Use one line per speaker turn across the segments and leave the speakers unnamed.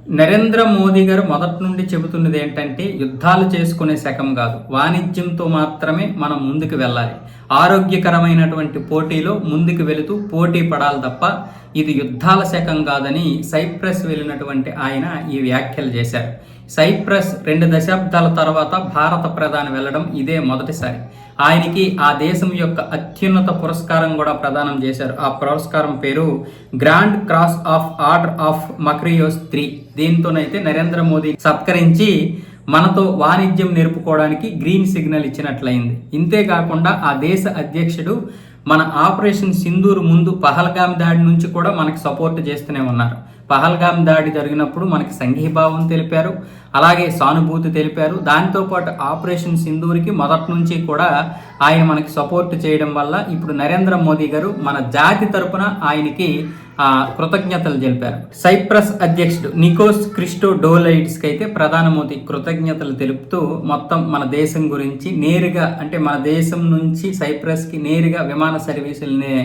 నరేంద్ర మోదీ గారు మొదటి నుండి చెబుతున్నది ఏంటంటే యుద్ధాలు చేసుకునే శకం కాదు. వాణిజ్యంతో మాత్రమే మనం ముందుకు వెళ్ళాలి. ఆరోగ్యకరమైనటువంటి పోటీలో ముందుకు వెళుతూ పోటీ పడాలి తప్ప ఇది యుద్ధాల శకం కాదని సైప్రస్ వెళ్ళినటువంటి ఆయన ఈ వ్యాఖ్యలు చేశారు. సైప్రస్ రెండు దశాబ్దాల తర్వాత భారత ప్రధాని వెళ్ళడం ఇదే మొదటిసారి. ఆయనకి ఆ దేశం యొక్క అత్యున్నత పురస్కారం కూడా ప్రదానం చేశారు. ఆ పురస్కారం పేరు grand cross of order of Makarios three. దీంతోనైతే Narendra Modi సత్కరించి మనతో వాణిజ్యం నేర్పుకోవడానికి గ్రీన్ సిగ్నల్ ఇచ్చినట్లయింది. ఇంతేకాకుండా ఆ దేశ అధ్యక్షుడు మన ఆపరేషన్ సింధూర్ ముందు పహల్గామ్ దాడి నుంచి కూడా మనకి సపోర్ట్ చేస్తూనే ఉన్నారు. పహల్గామ్ దాడి జరిగినప్పుడు మనకి సంఘీభావం తెలిపారు అలాగే సానుభూతి తెలిపారు. దాంతోపాటు ఆపరేషన్ సింధూర్కి మొదటి నుంచి కూడా ఆయన మనకి సపోర్ట్ చేయడం వల్ల ఇప్పుడు నరేంద్ర మోదీ గారు మన జాతి తరపున ఆయనకి కృతజ్ఞతలు తెలిపారు. సైప్రస్ అధ్యక్షుడు నికోస్ క్రిస్టో డోలైట్స్కి అయితే ప్రధాన మోదీ కృతజ్ఞతలు తెలుపుతూ మొత్తం మన దేశం గురించి నేరుగా అంటే మన దేశం నుంచి సైప్రస్కి నేరుగా విమాన సర్వీసుల్ని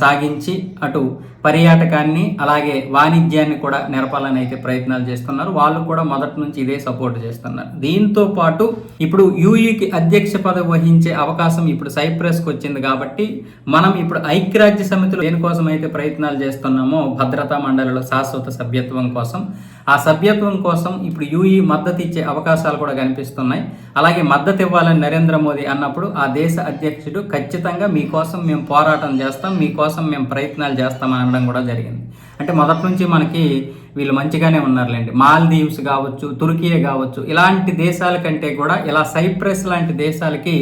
సాగించి అటు పర్యాటకాన్ని అలాగే వాణిజ్యాన్ని కూడా నెరపాలని అయితే ప్రయత్నాలు చేస్తున్నారు. వాళ్ళు కూడా మొదటి నుంచి ఇదే సపోర్ట్ చేస్తున్నారు. దీంతో పాటు ఇప్పుడు యూఈకి అధ్యక్ష పదవి వహించే అవకాశం ఇప్పుడు సైప్రస్కి వచ్చింది కాబట్టి మనం ఇప్పుడు ఐక్యరాజ్య సమితిలో దేనికోసం అయితే ప్రయత్నాలు చేస్తున్నామో భద్రతా మండలిలో శాశ్వత సభ్యత్వం కోసం. ఆ సభ్యత్వం కోసం ఇప్పుడు యూఈ మద్దతు ఇచ్చే అవకాశాలు కూడా కనిపిస్తున్నాయి. అలాగే మద్దతు ఇవ్వాలని నరేంద్ర మోదీ అన్నప్పుడు ఆ దేశ అధ్యక్షుడు ఖచ్చితంగా మీకోసం మేము పోరాటం చేస్తాం. మీకోసం మేము ప్రయత్నాలు చేస్తాం అనడం కూడా జరిగింది. అంటే మొదటి నుంచి మనకి వీళ్ళు మంచిగానే ఉన్నారులేండి. మాల్దీవ్స్ కావచ్చు తుర్కియే కావచ్చు ఇలాంటి దేశాల కంటే కూడా ఇలా సైప్రస్ లాంటి దేశాలకి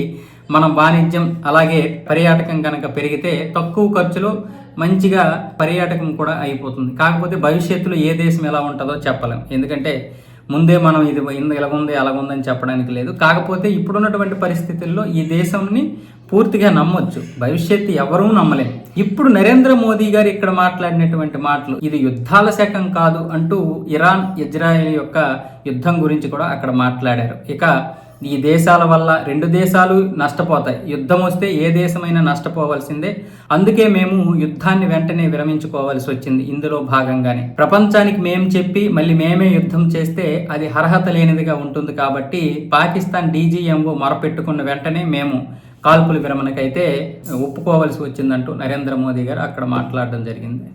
మనం వాణిజ్యం అలాగే పర్యాటకం కనుక పెరిగితే తక్కువ ఖర్చులో మంచిగా పర్యాటకం కూడా అయిపోతుంది. కాకపోతే భవిష్యత్తులో ఏ దేశం ఎలా ఉంటుందో చెప్పలేం. ఎందుకంటే ముందే మనం ఇది ఇంద- ఇలా ఉంది అలా ఉందని చెప్పడానికి లేదు. కాకపోతే ఇప్పుడున్నటువంటి పరిస్థితుల్లో ఈ దేశంని పూర్తిగా నమ్మొచ్చు. భవిష్యత్తు ఎవరూ నమ్మలేం. ఇప్పుడు నరేంద్ర మోదీ గారు ఇక్కడ మాట్లాడినటువంటి మాటలు ఇది యుద్ధాల శకం కాదు అంటూ ఇరాన్ ఇజ్రాయెల్ యొక్క యుద్ధం గురించి కూడా అక్కడ మాట్లాడారు. ఇక ఈ దేశాల వల్ల రెండు దేశాలు నష్టపోతాయి. యుద్ధం వస్తే ఏ దేశమైనా నష్టపోవాల్సిందే. అందుకే మేము యుద్ధాన్ని వెంటనే విరమించుకోవాల్సి వచ్చింది ఇందులో భాగంగానే. ప్రపంచానికి మేము చెప్పి మళ్ళీ మేమే యుద్ధం చేస్తే అది అర్హత లేనిదిగా ఉంటుంది కాబట్టి పాకిస్తాన్ డీజీఎంఓ మొరపెట్టుకున్న వెంటనే మేము కాల్పుల విరమణకైతే ఒప్పుకోవాల్సి వచ్చిందంటూ నరేంద్ర మోదీ గారు అక్కడ మాట్లాడడం జరిగింది.